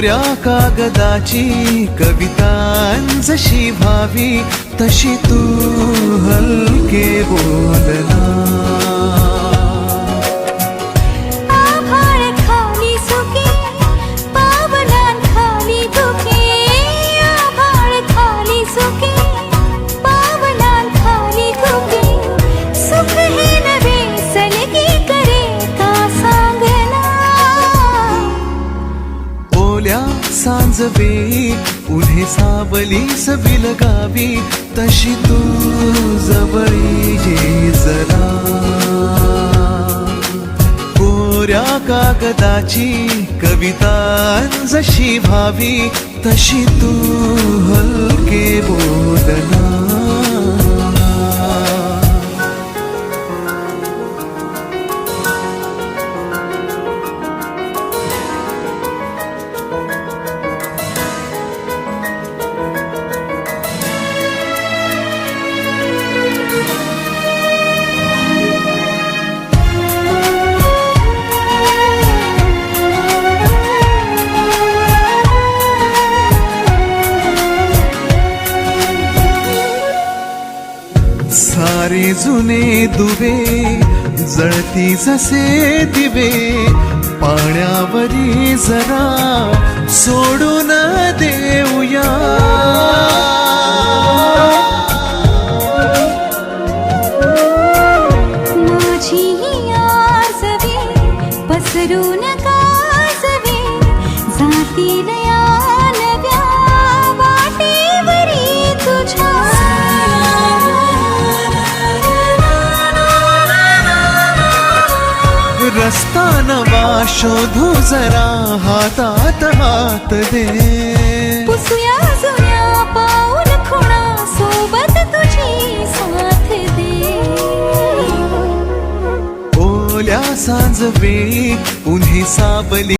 कोऱ्या कागदाची कवितांजशी भावी तशी तू हलके बोलना. ओल्या सांज वेळी उन्हे सावलीस बिलगावी तशी तू जवळी ये जरा. कोऱ्या कागदाची कविता जशी भावी तशी तू हलके बोल. जुने दुवे जळती जसे दिवे पाण्यावरी जरा सोडून देऊया. माझी आजवे पसरू नका तुझ्या रस्ता नवा शोधू जरा हातात हात दे. पुसुया जुन्या पाऊल खुणा सोबत तुझी साथ दे. ओल्या उन्हे सावली